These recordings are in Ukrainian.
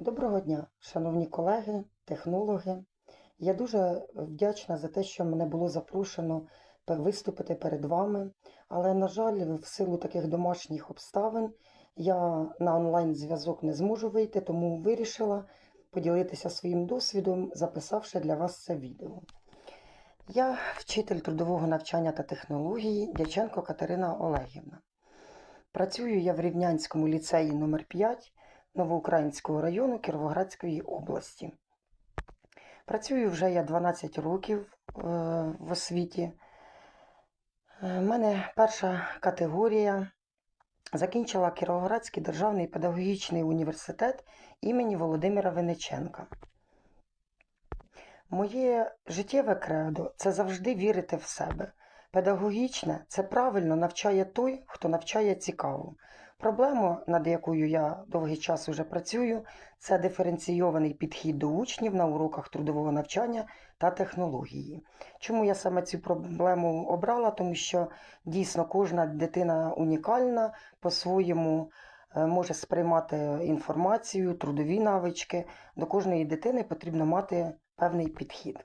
Доброго дня, шановні колеги, технологи. Я дуже вдячна за те, що мене було запрошено виступити перед вами. Але, на жаль, в силу таких домашніх обставин я на онлайн-зв'язок не зможу вийти, тому вирішила поділитися своїм досвідом, записавши для вас це відео. Я вчитель трудового навчання та технології Дяченко Катерина Олегівна. Працюю я в Рівнянському ліцеї номер 5 Новоукраїнського району Кіровоградської області. Працюю вже я 12 років е, в освіті. У мене перша категорія. Закінчила Кіровоградський державний педагогічний університет імені Володимира Винниченка. Моє життєве кредо це завжди вірити в себе. Педагогічне це правильно навчає той, хто навчає цікаво. Проблема, над якою я довгий час уже працюю, це диференційований підхід до учнів на уроках трудового навчання та технології. Чому я саме цю проблему обрала? Тому що дійсно кожна дитина унікальна, по-своєму е, може сприймати інформацію, трудові навички. До кожної дитини потрібно мати певний підхід.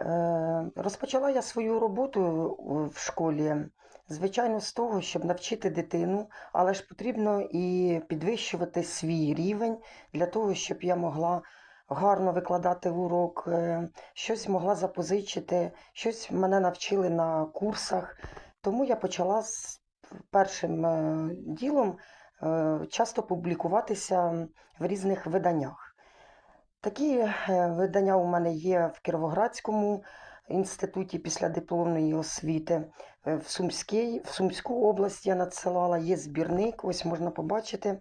Е, Розпочала я свою роботу в школі, звичайно, з того, щоб навчити дитину, але ж потрібно і підвищувати свій рівень для того, щоб я могла гарно викладати урок, е, щось могла запозичити, щось мене навчили на курсах. Тому я почала з першим е, ділом е, часто публікуватися в різних виданнях. Такі видання у мене є в Кіровоградському інституті післядипломної освіти. Е, В, Сумській, в Сумську область я надсилала, є збірник, ось можна побачити.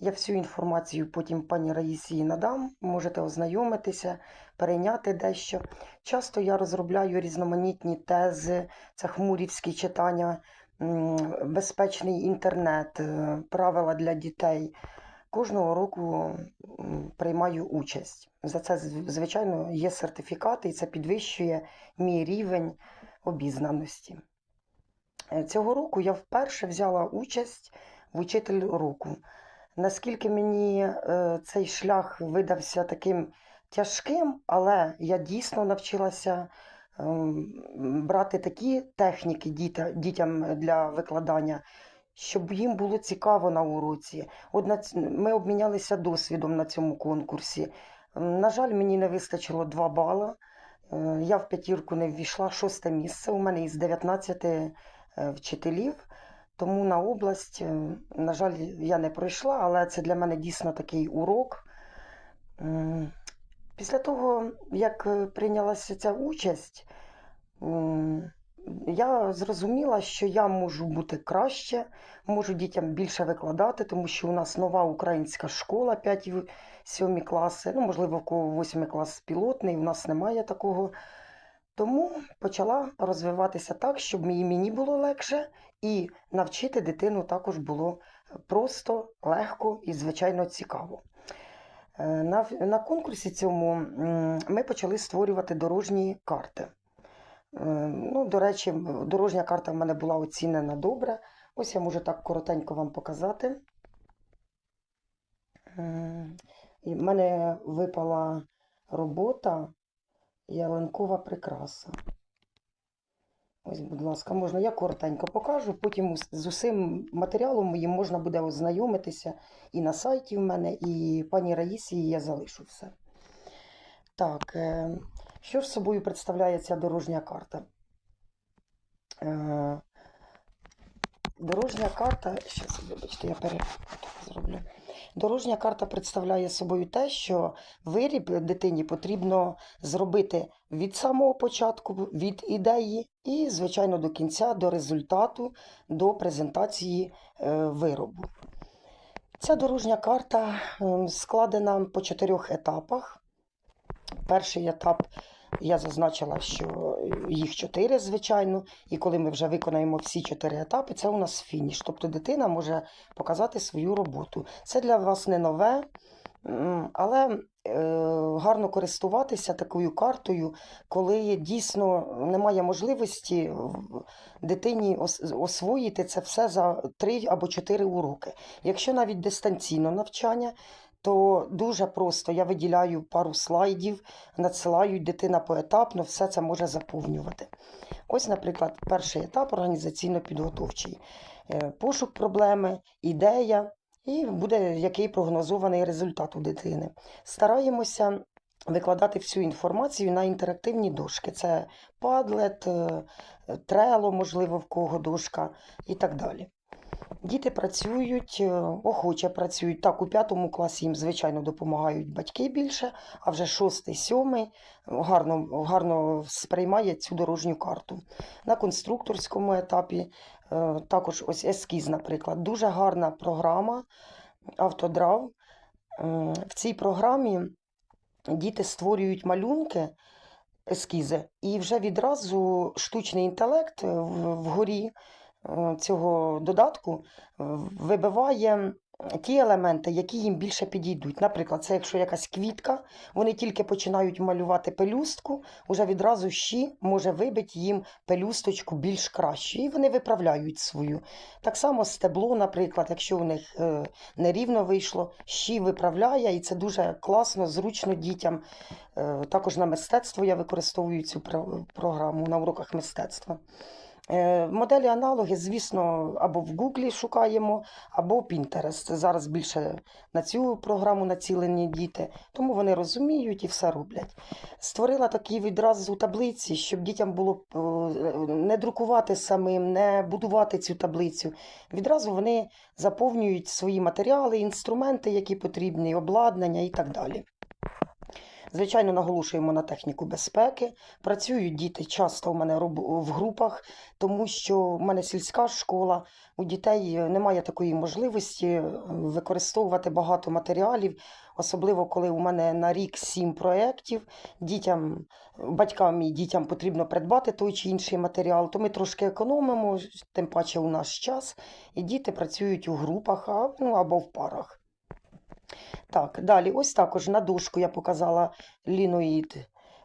Я всю інформацію потім пані Раїсі надам, можете ознайомитися, перейняти дещо. Часто я розробляю різноманітні тези, це хмурівські читання, безпечний інтернет, е, правила для дітей. Кожного року приймаю участь. За це, звичайно, є сертифікати, і це підвищує мій рівень обізнаності. Е, Цього року я вперше взяла участь в учитель року. Наскільки мені е, цей шлях видався таким тяжким, але я дійсно навчилася ем, брати такі техніки дітям для викладання, щоб їм було цікаво на уроці. От ми обмінялися досвідом на цьому конкурсі. На жаль, мені не вистачило 2 бала. Е, Я в п'ятірку не ввійшла, шосте місце. У мене із 19 е, вчителів. Тому на область, на жаль, я не пройшла, але це для мене дійсно такий урок. Після того, як е, прийнялася ця участь, я зрозуміла, що я можу бути краще, можу дітям більше викладати, тому що у нас нова українська школа 5-7 класи, ну, можливо, в кого 8 клас пілотний, у нас немає такого. Тому почала розвиватися так, щоб мені мені було легше, і навчити дитину також було просто, легко і, звичайно, цікаво. Е, На, на конкурсі цьому ми почали створювати дорожні карти. Е, Ну, до речі, дорожня карта в мене була оцінена добре. Ось я можу так коротенько вам показати. І в мене випала робота ялинкова прикраса. Ось, будь ласка, можна, я коротенько покажу, потім з усім матеріалом моїм можна буде ознайомитися і на сайті в мене, і пані Раїсі я залишу все. Так, е, що ж собою представляє ця дорожня карта? Е, Дорожня карта, щас, вибачте, я зроблю. Дорожня карта представляє собою те, що виріб дитині потрібно зробити від самого початку, від ідеї і, звичайно, до кінця, до результату, до презентації е, виробу. Ця дорожня карта ем, складена по чотирьох етапах. Перший етап я зазначила, що їх чотири, звичайно, і коли ми вже виконаємо всі чотири етапи, це у нас фініш. Тобто дитина може показати свою роботу. Це для вас не нове. Але е, гарно користуватися такою картою, коли дійсно немає можливості дитині освоїти це все за три або чотири уроки. Якщо навіть дистанційно навчання, то дуже просто я виділяю пару слайдів, надсилаю дитина поетапно, все це може заповнювати. Ось, наприклад, перший етап організаційно-підготовчий. Е, Пошук проблеми, ідея, і буде який прогнозований результат у дитини. Стараємося викладати всю інформацію на інтерактивні дошки. Це е, Trello, можливо, в кого дошка і так далі. Діти працюють, е, охоче працюють. Так, у п'ятому класі їм, звичайно, допомагають батьки більше, а вже шостий, сьомий гарно, гарно сприймає цю дорожню карту. На конструкторському етапі е, також ось ескіз, наприклад. Дуже гарна програма Автодрав. В цій програмі діти створюють малюнки, ескізи, і вже відразу штучний інтелект е, вгорі е, цього додатку е, вибиває ті елементи, які їм більше підійдуть. Наприклад, це якщо якась квітка, вони тільки починають малювати пелюстку, уже відразу щі може вибити їм пелюсточку більш краще, і вони виправляють свою. Так само стебло, наприклад, якщо у них е, нерівно вийшло, щі виправляє, і це дуже класно, зручно дітям. Е, Також на мистецтво я використовую цю програму на уроках мистецтва. Е, Моделі аналоги, звісно, або в Гуглі шукаємо, або Pinterest. Зараз більше на цю програму націлені діти, тому вони розуміють і все роблять. Створила такі відразу таблиці, щоб дітям було е, не друкувати самим, не будувати цю таблицю. Відразу вони заповнюють свої матеріали, інструменти, які потрібні, обладнання і так далі. Звичайно, наголошуємо на техніку безпеки. Працюють діти часто у мене в групах, тому що в мене сільська школа, у дітей немає такої можливості е, використовувати багато матеріалів, особливо коли у мене на рік сім проєктів. Дітям, батькам і дітям потрібно придбати той чи інший матеріал, то ми трошки економимо, тим паче у наш час, і діти працюють у групах ну, або в парах. Так, далі, ось також на дошку я показала ліноїд.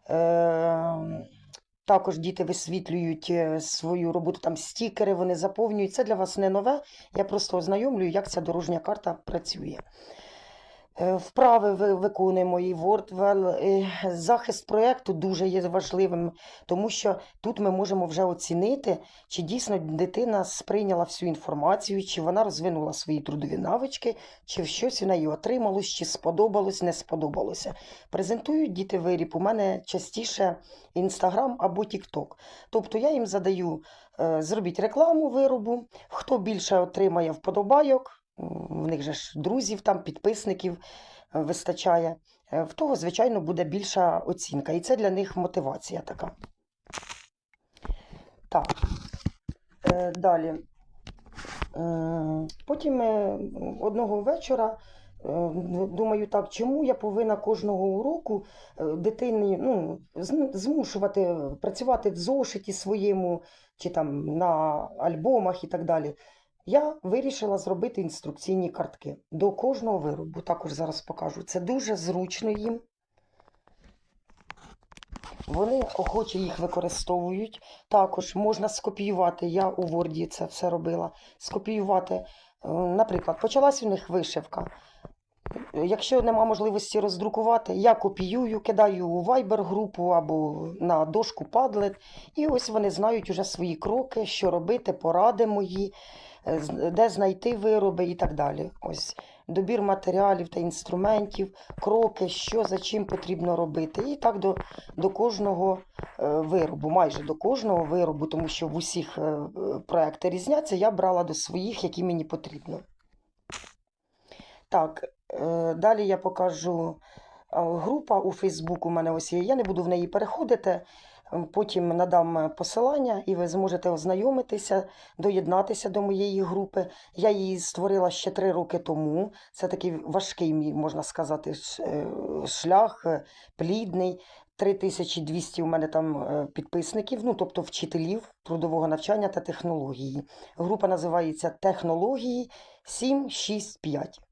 Е, також діти висвітлюють е, свою роботу, там стікери вони заповнюють. Це для вас не нове. Я просто ознайомлюю, як ця дорожня карта працює. Е, Вправи ви- виконуємо і WordWell. Е, Захист проєкту дуже є важливим, тому що тут ми можемо вже оцінити, чи дійсно дитина сприйняла всю інформацію, чи вона розвинула свої трудові навички, чи щось у неї отрималось, чи сподобалось, не сподобалося. Презентують діти виріб у мене частіше Інстаграм або Тікток. Тобто я їм задаю, е, зробіть рекламу виробу, хто більше отримає вподобайок, в них же ж друзів, там, підписників е, вистачає. е, В того, звичайно, буде більша оцінка. І це для них мотивація така. Так. Е, Далі. Потім одного вечора думаю, так, чому я повинна кожного уроку дитині ну, змушувати працювати в зошиті своєму чи там на альбомах і так далі. Я вирішила зробити інструкційні картки до кожного виробу. Також зараз покажу. Це дуже зручно їм. Вони охоче їх використовують. Також можна скопіювати. Я у Word це все робила. Скопіювати, е, наприклад, почалась у них вишивка. Якщо нема можливості роздрукувати, я копіюю, кидаю у Viber групу або на дошку Padlet, і ось вони знають уже свої кроки, що робити, поради мої, де знайти вироби і так далі. Ось добір матеріалів та інструментів, кроки, що за чим потрібно робити. І так до, до кожного е, виробу, майже до кожного виробу, тому що в усіх е, проекти різняться, я брала до своїх, які мені потрібно. Так, е, далі я покажу група у Фейсбук у мене ось є. Я не буду в неї переходити. Потім надам е, посилання, і ви зможете ознайомитися, доєднатися до моєї групи. Я її створила ще три роки тому. Це такий важкий, можна сказати, е, шлях, е, плідний. 3200 у мене там підписників, ну тобто вчителів трудового навчання та технології. Група називається Технології 765.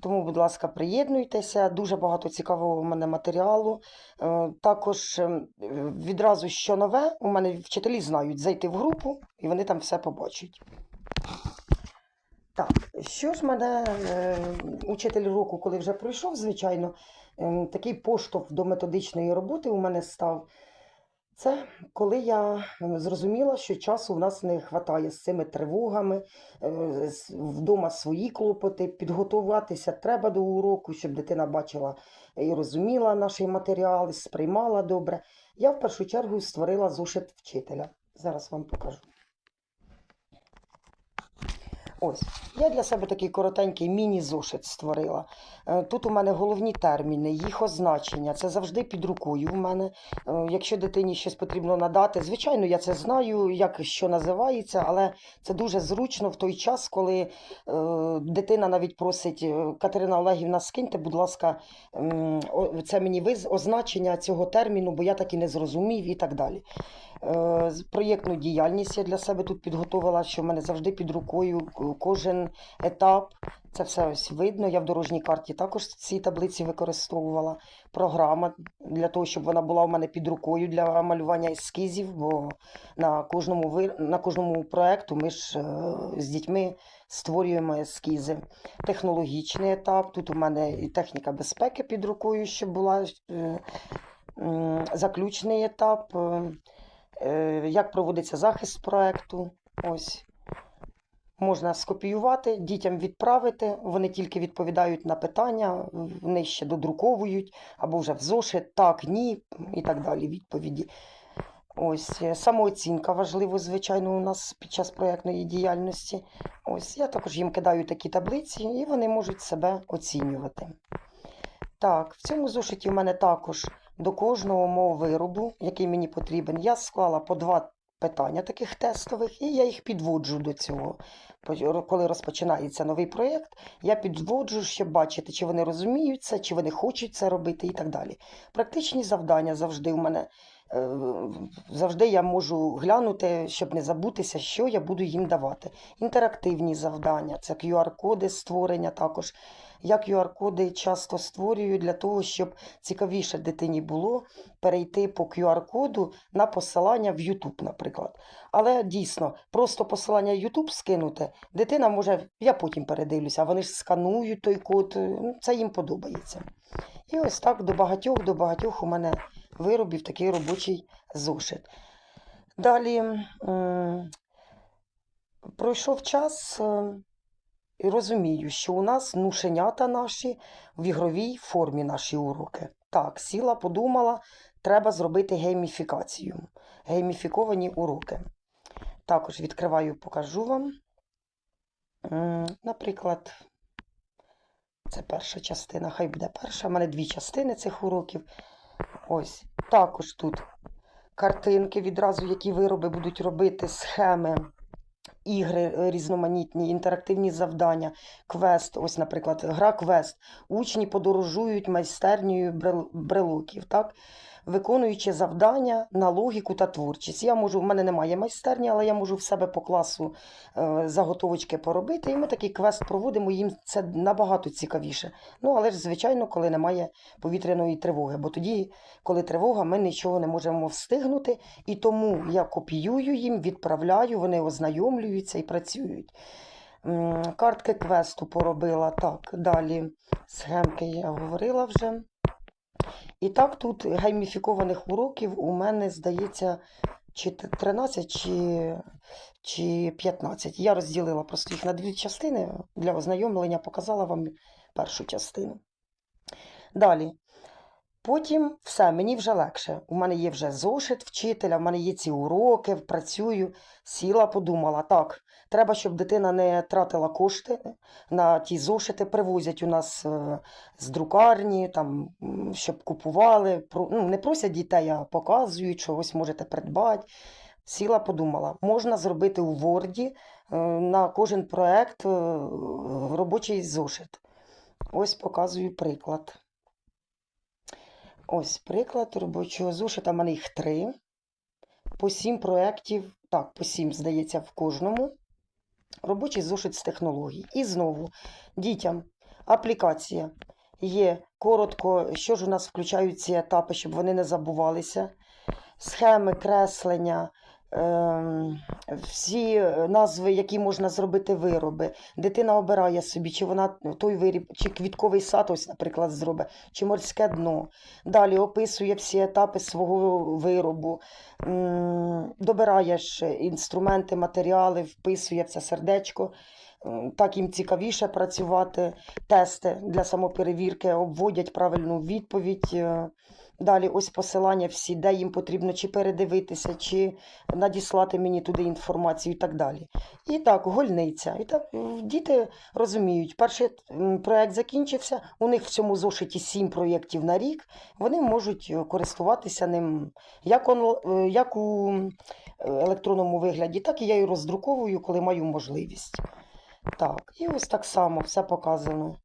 Тому, будь ласка, приєднуйтеся. Дуже багато цікавого у мене матеріалу. Е, Також ем, відразу що нове, у мене вчителі знають зайти в групу і вони там все побачать. Так, що ж мене е, учитель року, коли вже пройшов, звичайно, ем, такий поштовх до методичної роботи у мене став. Це коли я ем, зрозуміла, що часу в нас не вистачає з цими тривогами, е, вдома свої клопоти, підготуватися треба до уроку, щоб дитина бачила і розуміла наші матеріали, сприймала добре. Я в першу чергу створила зошит вчителя. Зараз вам покажу. Ось, я для себе такий коротенький міні-зошит створила. Е, Тут у мене головні терміни, їх означення. Це завжди під рукою в мене. Е, Якщо дитині щось потрібно надати, звичайно, я це знаю, як що називається, але це дуже зручно в той час, коли е, дитина навіть просить Катерина Олегівна, скиньте, будь ласка, це мені виз означення цього терміну, бо я так і не зрозумів і так далі. Проєктну діяльність я для себе тут підготувала, що в мене завжди під рукою кожен етап. Це все ось видно. Я в дорожній карті також ці таблиці використовувала. Програма для того, щоб вона була у мене під рукою для малювання ескізів, бо на кожному на кожному проекту ми ж е, з дітьми створюємо ескізи. Технологічний етап. Тут у мене і техніка безпеки під рукою, щоб була е, заключний етап. е, як проводиться захист проекту. Ось. Можна скопіювати, дітям відправити, вони тільки відповідають на питання, вони ще додруковують, або вже в зошит, так, ні, і так далі відповіді. Ось е, самооцінка важлива, звичайно, у нас під час проєктної діяльності. Ось я також їм кидаю такі таблиці, і вони можуть себе оцінювати. Так, в цьому зошиті у мене також до кожного мого виробу, який мені потрібен, я склала по два питання таких тестових, і я їх підводжу до цього. Коли розпочинається новий проєкт, я підводжу, щоб бачити, чи вони розуміють це, чи вони хочуть це робити і так далі. Практичні завдання завжди у мене. е, Завжди я можу глянути, щоб не забутися, що я буду їм давати. Інтерактивні завдання, це QR-коди створення також. Я QR-коди часто створюю для того, щоб цікавіше дитині було перейти по QR-коду на посилання в YouTube, наприклад. Але дійсно, просто посилання YouTube скинути, дитина може, я потім передивлюся, а вони ж сканують той код, е, ну, це їм подобається. І ось так до багатьох, до багатьох у мене виробів такий робочий зошит. Далі пройшов час. І розумію, що у нас нушенята наші в ігровій формі наші уроки. Так, сіла, подумала, треба зробити гейміфікацію. Гейміфіковані уроки. Також відкриваю, покажу вам. Наприклад, це перша частина, хай буде перша. У мене дві частини цих уроків. Ось. Також тут картинки, відразу, які вироби будуть робити, схеми ігри е, різноманітні, інтерактивні завдання, квест. Ось, наприклад, гра квест. Учні подорожують майстернею брел- брелоків, так? Виконуючи завдання на логіку та творчість. Я можу, в мене немає майстерні, але я можу в себе по класу е, заготовочки поробити. І ми такий квест проводимо, їм це набагато цікавіше. Ну, але ж, звичайно, коли немає повітряної тривоги, бо тоді, коли тривога, ми нічого не можемо встигнути. І тому я копіюю їм, відправляю, вони ознайомлюються і працюють. Картки квесту поробила. Так, далі схемки я говорила вже. І так тут гейміфікованих уроків у мене, здається, чи 13, чи, чи 15. Я розділила просто їх на дві частини для ознайомлення, показала вам першу частину. Далі. Потім все, мені вже легше. У мене є вже зошит вчителя, в мене є ці уроки, працюю. Сіла, подумала, так, треба, щоб дитина не тратила кошти на ті зошити. Привозять у нас е, з друкарні, там, щоб купували. Ну, не просять дітей, а показують, що ось можете придбати. Сіла, подумала, можна зробити у Word е, на кожен проект е, робочий зошит. Ось показую приклад. Ось приклад робочого зошита. У мене їх три. По сім проєктів, так, по сім, здається, в кожному. Робочий зошит з технологій. І знову дітям Аплікація. Є коротко, що ж у нас включають ці етапи, щоб вони не забувалися. Схеми, креслення, всі е, назви, які можна зробити вироби. Дитина обирає собі, чи вона той виріб, чи квітковий сад, ось, наприклад, зробить, чи морське дно. Далі описує всі етапи свого виробу, добираєш інструменти, матеріали, вписує це сердечко. Так їм цікавіше працювати. Тести для самоперевірки обводять правильну відповідь. Далі ось посилання всі, де їм потрібно чи передивитися, чи надіслати мені туди інформацію і так далі. І так, гольниця. І так діти розуміють, перший м, проект закінчився, у них в цьому зошиті сім проєктів на рік, вони можуть е, користуватися ним як, онл- е, як у е, електронному вигляді, так і я і роздруковую, коли маю можливість. Так, і ось так само все показано.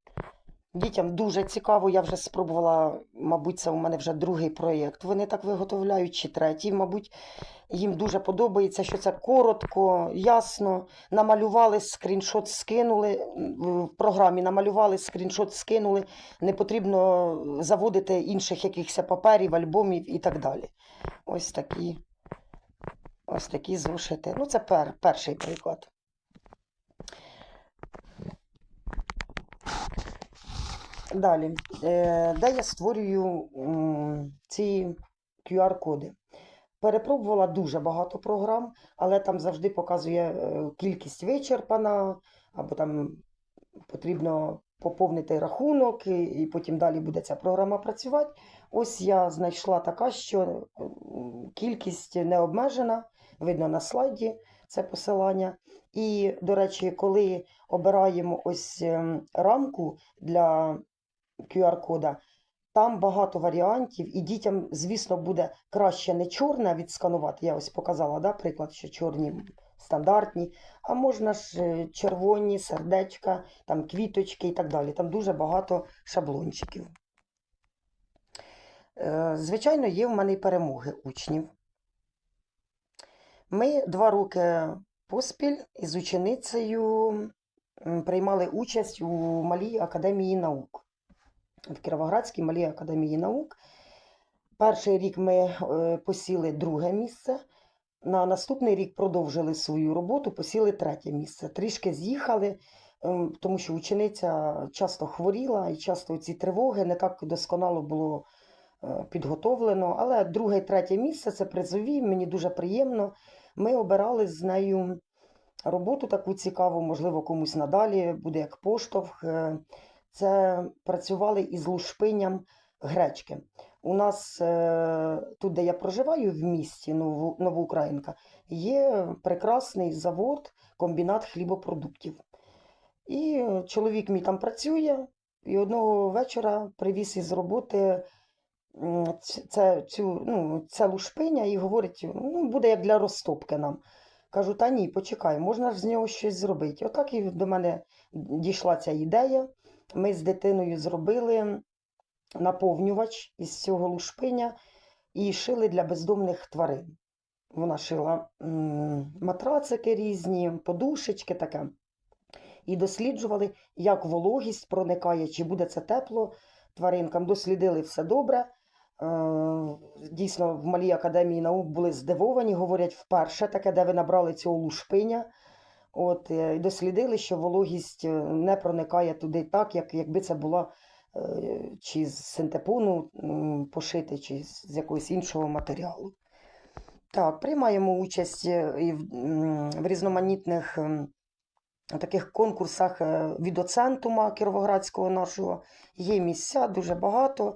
Дітям дуже цікаво, я вже спробувала, мабуть, це у мене вже другий проєкт. Вони так виготовляють, чи третій, мабуть. Їм дуже подобається, що це коротко, ясно. Намалювали, скріншот скинули в програмі, намалювали, скріншот скинули. Не потрібно заводити інших якихось паперів, альбомів і так далі. Ось такі, ось такі зошити. Ну, це пер, перший приклад. Далі, е, де я створюю ці QR-коди. Перепробувала дуже багато програм, але там завжди показує е, кількість вичерпана, або там потрібно поповнити рахунок, і, потім далі буде ця програма працювати. Ось я знайшла така, що кількість не обмежена, видно на слайді це посилання. І, до речі, коли обираємо ось ем, рамку для QR-кода. Там багато варіантів, і дітям, звісно, буде краще не чорне відсканувати. Я ось показала да, приклад, що чорні стандартні, а можна ж е, червоні, сердечка, там квіточки і так далі. Там дуже багато шаблончиків. Е, Звичайно, є в мене і перемоги учнів. Ми два роки поспіль із ученицею приймали участь у малій академії наук в Кіровоградській малій академії наук. Перший рік ми е, посіли друге місце. На наступний рік продовжили свою роботу, посіли третє місце. Трішки з'їхали, ем, тому що учениця часто хворіла і часто ці тривоги не так досконало було е, підготовлено. Але друге і третє місце це призові, мені дуже приємно. Ми обирали з нею роботу таку цікаву, можливо, комусь надалі буде як поштовх. Це працювали із лушпинням гречки. У нас е, тут, де я проживаю в місті Новоукраїнка, є прекрасний завод, комбінат хлібопродуктів. І чоловік мій там працює, і одного вечора привіз із роботи це, цю, ну, це лушпиня і говорить, ну, буде як для розтопки нам. Кажу, та ні, почекай, можна ж з нього щось зробити. Отак і до мене дійшла ця ідея. Ми з дитиною зробили наповнювач із цього лушпиня і шили для бездомних тварин. Вона шила матрацики різні, подушечки таке. І досліджували, як вологість проникає, чи буде це тепло тваринкам. Дослідили все добре. Е, Дійсно, в малій академії наук були здивовані, говорять, вперше таке, де ви набрали цього лушпиня. От, е, і дослідили, що вологість е, не проникає туди так, як якби це була е, чи з синтепону пошити, чи з якогось іншого матеріалу. Так, приймаємо участь і в, різноманітних таких конкурсах від оцентума Кіровоградського нашого. Є місця дуже багато.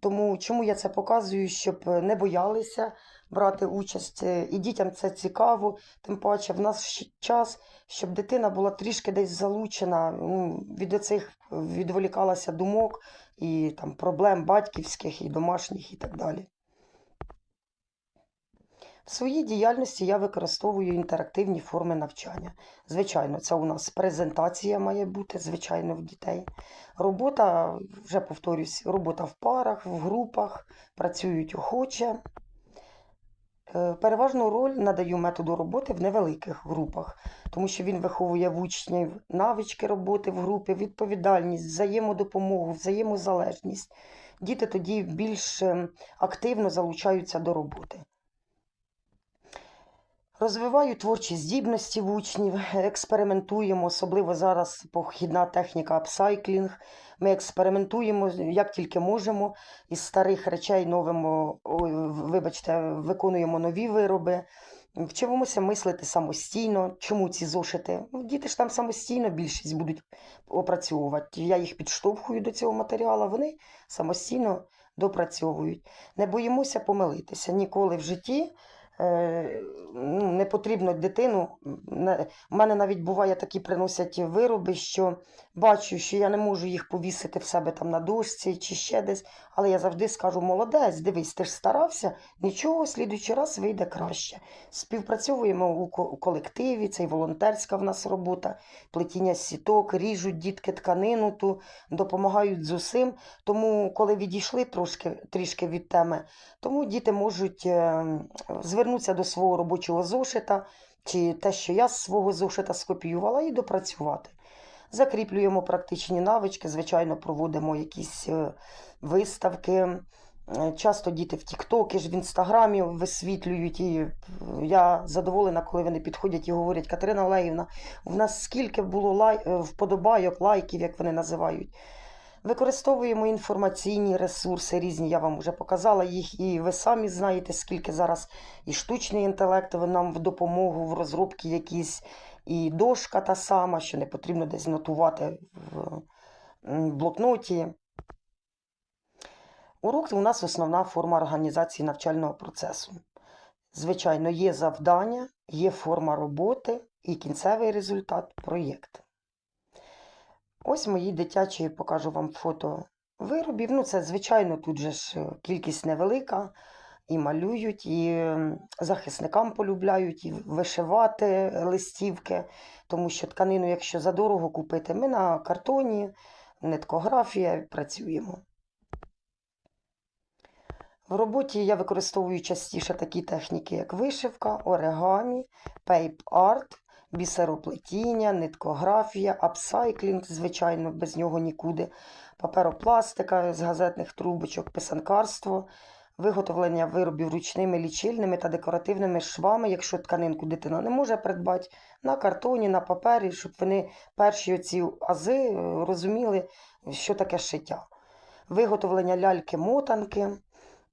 Тому чому я це показую, щоб не боялися брати участь. е, І дітям це цікаво, тим паче в нас час, щоб дитина була трішки десь залучена, ну, від оцих відволікалася думок і там проблем батьківських і домашніх і так далі. В своїй діяльності я використовую інтерактивні форми навчання. Звичайно, це у нас презентація має бути, звичайно, в дітей. Робота, вже повторюсь, робота в парах, в групах, працюють охоче. Е, Переважну роль надаю методу роботи в невеликих групах, тому що він виховує в учнів навички роботи в групі, відповідальність, взаємодопомогу, взаємозалежність. Діти тоді більш е, активно залучаються до роботи. Розвиваю творчі здібності в учнів, експериментуємо, особливо зараз похідна техніка апсайклінг. Ми експериментуємо як тільки можемо. Із старих речей новимо, вибачте, виконуємо нові вироби. Вчимося мислити самостійно. Чому ці зошити? Ну, Діти ж там самостійно більшість будуть опрацьовувати. Я їх підштовхую до цього матеріалу, вони самостійно допрацьовують. Не боїмося помилитися ніколи в житті. Е, ну, не потрібно дитину. У мене навіть буває такі приносять вироби, що бачу, що я не можу їх повісити в себе там на дошці чи ще десь, але я завжди скажу: молодець, дивись, ти ж старався, нічого, слідуючий раз вийде краще. Співпрацьовуємо у колективі, це і волонтерська в нас робота, плетіння сіток, ріжуть дітки тканину ту, допомагають з усім. Тому, коли відійшли трошки, трішки від теми, тому діти можуть е, звернутися до свого робочого зошита, чи те, що я з свого зошита скопіювала, і допрацювати. Закріплюємо практичні навички, звичайно, проводимо якісь е, виставки. Е, Часто діти в Тіктокі ж в інстаграмі висвітлюють, і е, я задоволена, коли вони підходять і говорять: Катерина Олегівна, в нас скільки було лай... вподобайок, лайків, як вони називають. Використовуємо інформаційні ресурси різні, я вам вже показала їх, і ви самі знаєте, скільки зараз і штучний інтелект нам в допомогу в розробці якісь, і дошка та сама, що не потрібно десь нотувати в блокноті. Урок у нас основна форма організації навчального процесу. Звичайно, є завдання, є форма роботи і кінцевий результат проєкт. Ось мої дитячі покажу вам фото виробів. Ну, це, звичайно, тут же ж е, кількість невелика. І малюють, і захисникам полюбляють, і вишивати листівки, тому що тканину, якщо задорого купити, ми на картоні, ниткографія працюємо. В роботі я використовую частіше такі техніки, як вишивка, оригамі, пейп-арт, бісероплетіння, ниткографія, апсайклінг, звичайно, без нього нікуди, паперопластика з газетних трубочок, писанкарство, виготовлення виробів ручними лічильними та декоративними швами, якщо тканинку дитина не може придбати, на картоні, на папері, щоб вони перші оці ази е, розуміли, що таке шиття. Виготовлення ляльки-мотанки.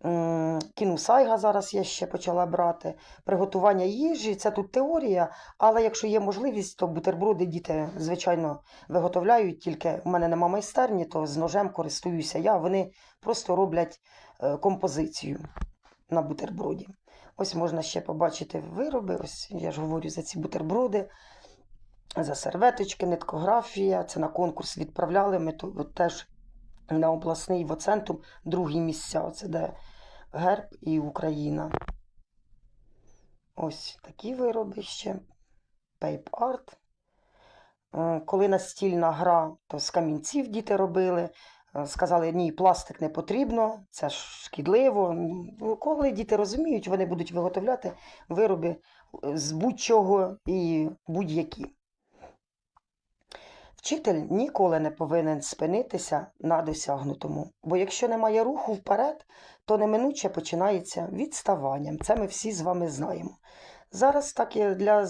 М, Кінусайга зараз я ще почала брати. Приготування їжі це тут теорія, але якщо є можливість, то бутерброди діти, звичайно, виготовляють. Тільки в мене нема майстерні, то з ножем користуюся я. Вони просто роблять е, композицію на бутерброді. Ось можна ще побачити вироби. Ось я ж говорю за ці бутерброди, за серветочки, ниткографія. Це на конкурс відправляли. Ми то от теж на обласний воцентум другі місця. Це де герб і Україна. Ось такі вироби ще. Пейп-арт. Е, Коли настільна гра, то з камінців діти робили. Е, Сказали, ні, пластик не потрібно, це ж шкідливо. Ну, Коли діти розуміють, вони будуть виготовляти вироби з будь-чого і будь-які. Вчитель ніколи не повинен спинитися на досягнутому, бо якщо немає руху вперед, то неминуче починається відставанням. Це ми всі з вами знаємо. Зараз, так і для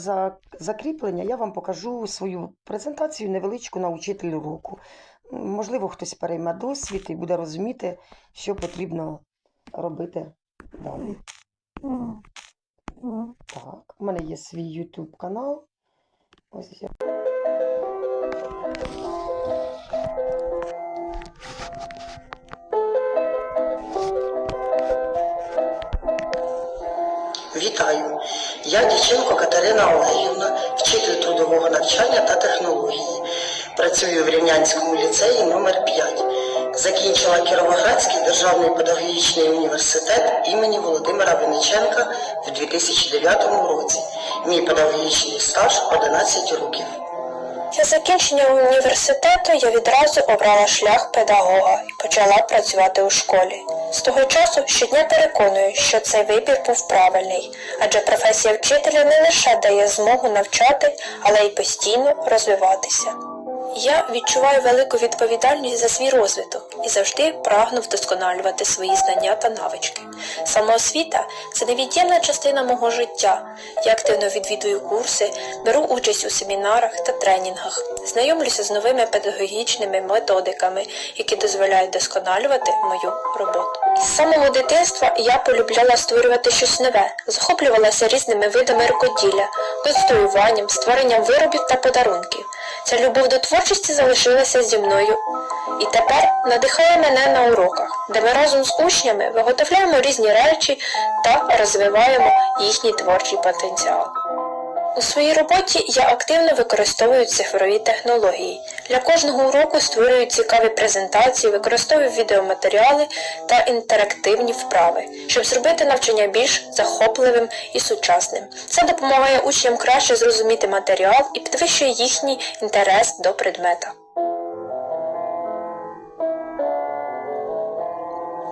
закріплення, я вам покажу свою презентацію невеличку на учитель року. Можливо, хтось перейме досвід і буде розуміти, що потрібно робити далі. Так, у мене є свій YouTube канал. Ось я. Вітаю! Я Діченко Катерина Олегівна, вчитель трудового навчання та технології. Працюю в Рівнянському ліцеї номер 5 Закінчила Кіровоградський державний педагогічний університет імені Володимира Винниченка в 2009 році. Мій педагогічний стаж 11 років. Після закінчення університету я відразу обрала шлях педагога і почала працювати у школі. З того часу щодня переконую, що цей вибір був правильний, адже професія вчителя не лише дає змогу навчати, але й постійно розвиватися. Я відчуваю велику відповідальність за свій розвиток і завжди прагну вдосконалювати свої знання та навички. Самоосвіта це невід'ємна частина мого життя. Я активно відвідую курси, беру участь у семінарах та тренінгах, знайомлюся з новими педагогічними методиками, які дозволяють досконалювати мою роботу. З самого дитинства я полюбляла створювати щось нове, захоплювалася різними видами рукоділля, конструюванням, створенням виробів та подарунків. Ця любов до творчості залишилася зі мною і тепер надихає мене на уроках, де ми разом з учнями виготовляємо різні речі та розвиваємо їхній творчий потенціал. У своїй роботі я активно використовую цифрові технології. Для кожного уроку створюю цікаві презентації, використовую відеоматеріали та інтерактивні вправи, щоб зробити навчання більш захопливим і сучасним. Це допомагає учням краще зрозуміти матеріал і підвищує їхній інтерес до предмета.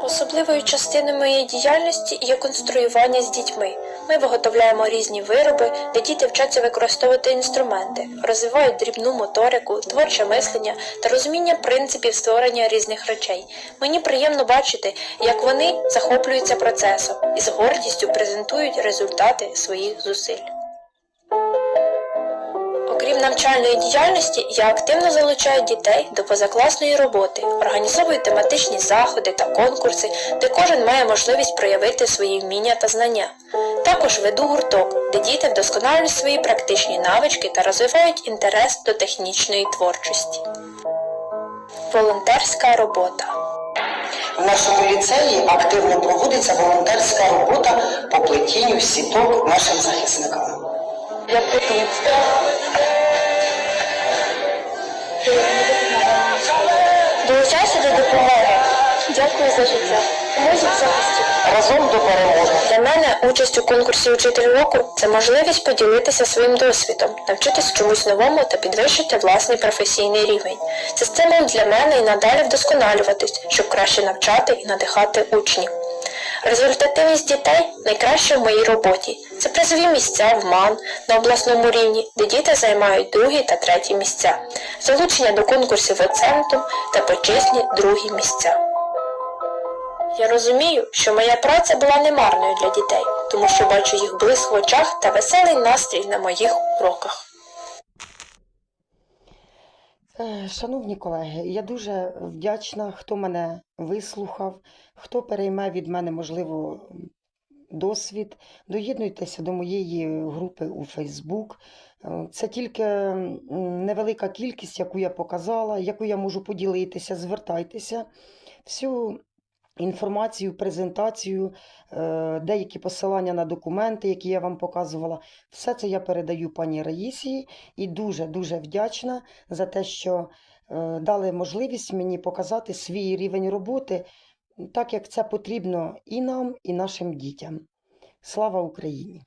Особливою частиною моєї діяльності є конструювання з дітьми. Ми виготовляємо різні вироби, де діти вчаться використовувати інструменти, розвивають дрібну моторику, творче мислення та розуміння принципів створення різних речей. Мені приємно бачити, як вони захоплюються процесом і з гордістю презентують результати своїх зусиль. Окрім навчальної діяльності, я активно залучаю дітей до позакласної роботи, організовую тематичні заходи та конкурси, де кожен має можливість проявити свої вміння та знання. Також веду гурток, де діти вдосконалюють свої практичні навички та розвивають інтерес до технічної творчості. Волонтерська робота. В нашому ліцеї активно проводиться волонтерська робота по плетінню сіток нашим захисникам. Я. Долучайся до допомоги. Дякую за життя. Разом до перемоги. Для мене участь у конкурсі Учитель року це можливість поділитися своїм досвідом, навчитись чомусь новому та підвищити власний професійний рівень. Це стимул для мене і надалі вдосконалюватись, щоб краще навчати і надихати учнів. Результативність дітей найкраща в моїй роботі. Це призові місця в МАН на обласному рівні, де діти займають другі та треті місця, залучення до конкурсів оцентум та почесні другі місця. Я розумію, що моя праця була немарною для дітей, тому що бачу їх блиск в очах та веселий настрій на моїх уроках. Е, Шановні колеги, я дуже вдячна, хто мене вислухав, хто перейме від мене, можливо, досвід. Доєднуйтеся до моєї групи у Фейсбук. Це тільки невелика кількість, яку я показала, яку я можу поділитися. Звертайтеся. Всю інформацію, презентацію, е, деякі посилання на документи, які я вам показувала, все це я передаю пані Раїсії і дуже-дуже вдячна за те, що е, дали можливість мені показати свій рівень роботи, так як це потрібно і нам, і нашим дітям. Слава Україні!